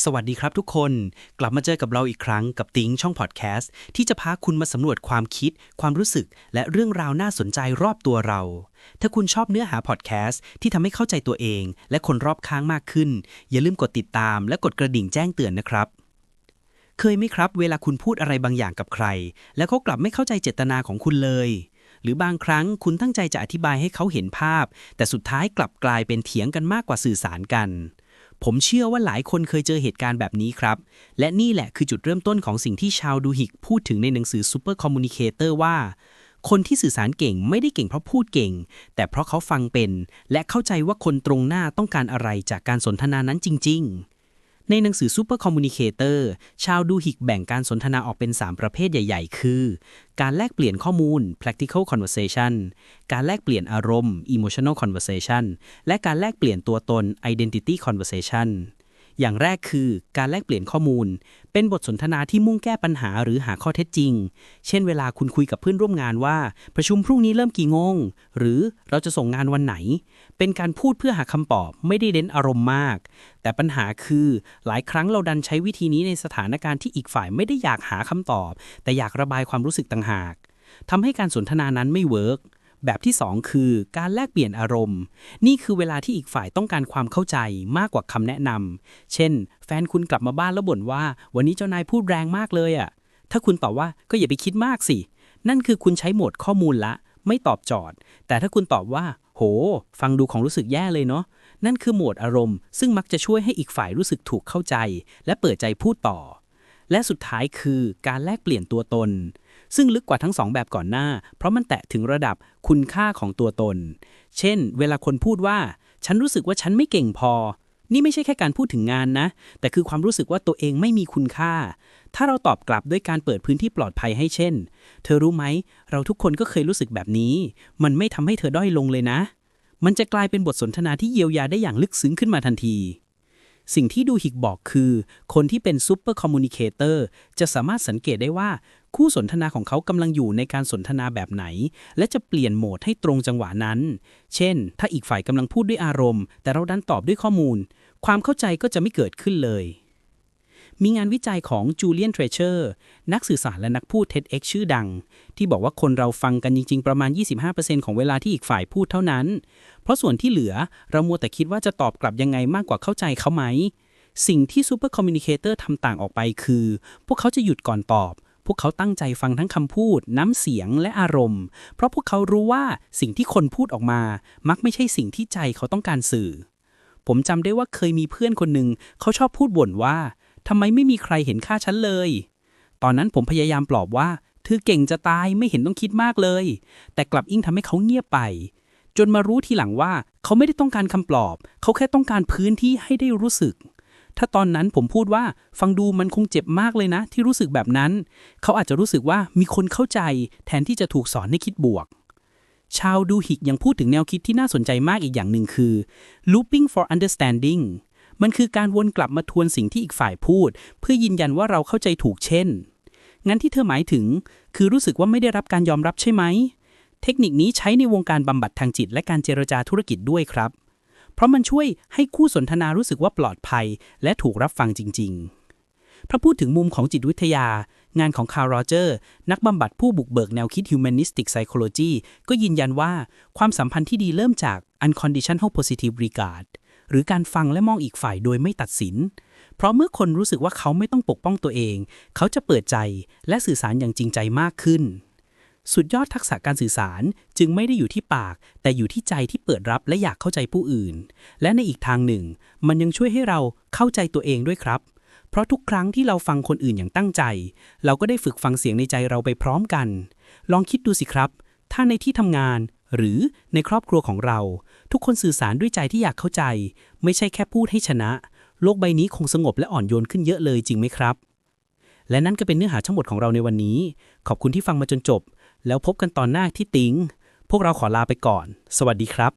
สวัสดีครับทุกคน กลับมาเจอกับเราอีกครั้งกับติ้งช่องพอดแคสต์ที่จะพาคุณมาสำรวจความคิด ความรู้สึก และเรื่องราวน่าสนใจรอบตัวเรา ถ้าคุณชอบเนื้อหาพอดแคสต์ที่ทำให้เข้าใจตัวเอง และคนรอบข้างมากขึ้น อย่าลืมกดติดตาม และกดกระดิ่งแจ้งเตือนนะครับ เคยไหมครับ เวลาคุณพูดอะไรบางอย่างกับใคร แล้วเขากลับไม่เข้าใจเจตนาของคุณเลย หรือบางครั้งคุณตั้งใจจะอธิบายให้เขาเห็นภาพ แต่สุดท้ายกลับกลายเป็นเถียงกันมากกว่าสื่อสารกัน ผมเชื่อว่าหลายคนเคยเจอเหตุการณ์แบบนี้ครับ และนี่แหละคือจุดเริ่มต้นของสิ่งที่ชาวดูฮิกพูดถึงในหนังสือ Super Communicator ว่า คนที่สื่อสารเก่งไม่ได้เก่งเพราะพูดเก่ง แต่เพราะเขาฟังเป็น และเข้าใจว่าคนตรงหน้าต้องการอะไรจากการสนทนานั้นจริง ๆ ในหนังสือ Super Communicator ชาวดูหิกแบ่งการสนทนาออกเป็น 3 ประเภทใหญ่ ๆ คือ การแลกเปลี่ยนข้อมูล practical conversation การแลกเปลี่ยนอารมณ์ emotional conversation และการแลกเปลี่ยนตัวตน identity conversation อย่างแรกคือการแลกเปลี่ยนข้อมูล เป็นบทสนทนาที่มุ่งแก้ปัญหาหรือหาข้อเท็จจริง เช่นเวลาคุณคุยกับเพื่อนร่วมงานว่า ประชุมพรุ่งนี้เริ่มกี่โมงหรือเราจะส่งงานวันไหน เป็นการพูดเพื่อหาคำตอบไม่ได้เน้นอารมณ์มาก แต่ปัญหาคือหลายครั้งเราดันใช้วิธีนี้ในสถานการณ์ที่อีกฝ่ายไม่ได้อยากหาคำตอบ แต่อยากระบายความรู้สึกต่างหากทำให้การสนทนานั้นไม่เวิร์ก แบบที่ 2 คือการแลกเปลี่ยนอารมณ์ นี่คือเวลาที่อีกฝ่ายต้องการความเข้าใจมากกว่าคำแนะนำเช่น แฟนคุณกลับมาบ้านแล้วบ่นว่า วันนี้เจ้านายพูดแรงมากเลยอะ่ะ ถ้าคุณตอบว่าก็อย่าไปคิดมากสิ นั่นคือคุณใช้โหมดข้อมูลละ ไม่ตอบจทย์แต่ถ้าคุณตอบว่า โห ฟังดูของรู้สึกแย่เลยเนาะ นั่นคือโหมดอารมณ์ ซึ่งมักจะช่วยให้อีกฝ่ายรู้สึกถูกเข้าใจ และเปิดใจพูดต่อ และสุดท้ายคือการแลกเปลี่ยนตัวตน ซึ่งลึกกว่าทั้งสองแบบก่อนหน้า เพราะมันแตะถึงระดับคุณค่าของตัวตน เช่น เวลาคนพูดว่า ฉันรู้สึกว่าฉันไม่เก่งพอ นี่ไม่ใช่แค่การพูดถึงงานนะ แต่คือความรู้สึกว่าตัวเองไม่มีคุณค่า ถ้าเราตอบกลับด้วยการเปิดพื้นที่ปลอดภัยให้เช่น เธอรู้ไหม เราทุกคนก็เคยรู้สึกแบบนี้ มันไม่ทำให้เธอด้อยลงเลยนะ มันจะกลายเป็นบทสนทนาที่เยียวยาได้อย่างลึกซึ้งขึ้นมาทันทีสิ่งที่ดูหิกบอกคือ คนที่เป็นซูเปอร์คอมมูนิเคเตอร์จะสามารถสังเกตได้ว่า คู่สนทนาของเขากำลังอยู่ในการสนทนาแบบไหน และจะเปลี่ยนโหมดให้ตรงจังหวะนั้น เช่น ถ้าอีกฝ่ายกำลังพูดด้วยอารมณ์ แต่เราดันตอบด้วยข้อมูล ความเข้าใจก็จะไม่เกิดขึ้นเลย มีงานวิจัยของจูเลียนเทรเชอร์นักสื่อสารและนักพูด TEDx ชื่อดัง ที่บอกว่าคนเราฟังกันจริง ๆ ประมาณ 25%ของเวลาที่อีกฝ่ายพูดเท่านั้น เพราะส่วนที่เหลือเรามัวแต่คิดว่าจะตอบกลับยังไงมากกว่าเข้าใจเขาไหมสิ่งที่ซูเปอร์คอมมิวนิเคเตอร์ทำต่างออกไปคือ พวกเขาจะหยุดก่อนตอบ พวกเขาตั้งใจฟังทั้งคำพูด น้ำเสียงและอารมณ์ เพราะพวกเขารู้ว่าสิ่งที่คนพูดออกมา มักไม่ใช่สิ่งที่ใจเขาต้องการสื่อ ผมจำได้ว่าเคยมีเพื่อนคนหนึ่งเขาชอบพูดบ่นว่าทำไมไม่มีใครเห็นค่าฉันเลย ตอนนั้นผมพยายามปลอบว่า เธอเก่งจะตายไม่เห็นต้องคิดมากเลย แต่กลับยิ่งทำให้เขาเงียบไป จนมารู้ทีหลังว่า เขาไม่ได้ต้องการคำปลอบ เขาแค่ต้องการพื้นที่ให้ได้รู้สึก ถ้าตอนนั้นผมพูดว่าฟังดูมันคงเจ็บมากเลยนะ ที่รู้สึกแบบนั้น เขาอาจจะรู้สึกว่ามีคนเข้าใจ แทนที่จะถูกสอนให้คิดบวก ชาวดูหิกยังพูดถึงแนวคิดที่น่าสนใจมากอีกอย่างหนึ่งคือ looping for understanding มันคือการวนกลับมาทวนสิ่งที่อีกฝ่ายพูด เพื่อยืนยันว่าเราเข้าใจถูกเช่น งั้นที่เธอหมายถึง คือรู้สึกว่าไม่ได้รับการยอมรับใช่ไหม เทคนิคนี้ใช้ในวงการบำบัดทางจิตและการเจรจาธุรกิจด้วยครับ เพราะมันช่วยให้คู่สนทนารู้สึกว่าปลอดภัย และถูกรับฟังจริง ๆ พระพูดถึงมุมของจิตวิทยา งานของคาร์โรเจอร์ นักบำบัดผู้บุกเบิกแนวคิด humanistic psychology ก็ยืนยันว่าความสัมพันธ์ที่ดีเริ่มจาก unconditional positive regard หรือการฟังและมองอีกฝ่ายโดยไม่ตัดสิน เพราะเมื่อคนรู้สึกว่าเขาไม่ต้องปกป้องตัวเอง เขาจะเปิดใจและสื่อสารอย่างจริงใจมากขึ้น สุดยอดทักษะการสื่อสารจึงไม่ได้อยู่ที่ปาก แต่อยู่ที่ใจที่เปิดรับและอยากเข้าใจผู้อื่น และในอีกทางหนึ่ง มันยังช่วยให้เราเข้าใจตัวเองด้วยครับ เพราะทุกครั้งที่เราฟังคนอื่นอย่างตั้งใจ เราก็ได้ฝึกฟังเสียงในใจเราไปพร้อมกัน ลองคิดดูสิครับ ถ้าในที่ทำงานหรือในครอบครัวของเรา ทุกคนสื่อสารด้วยใจที่อยากเข้าใจ ไม่ใช่แค่พูดให้ชนะ โลกใบนี้คงสงบและอ่อนโยนขึ้นเยอะเลยจริงไหมครับ และนั่นก็เป็นเนื้อหาทั้งหมดของเราในวันนี้ ขอบคุณที่ฟังมาจนจบ แล้วพบกันตอนหน้าที่ติง พวกเราขอลาไปก่อน สวัสดีครับ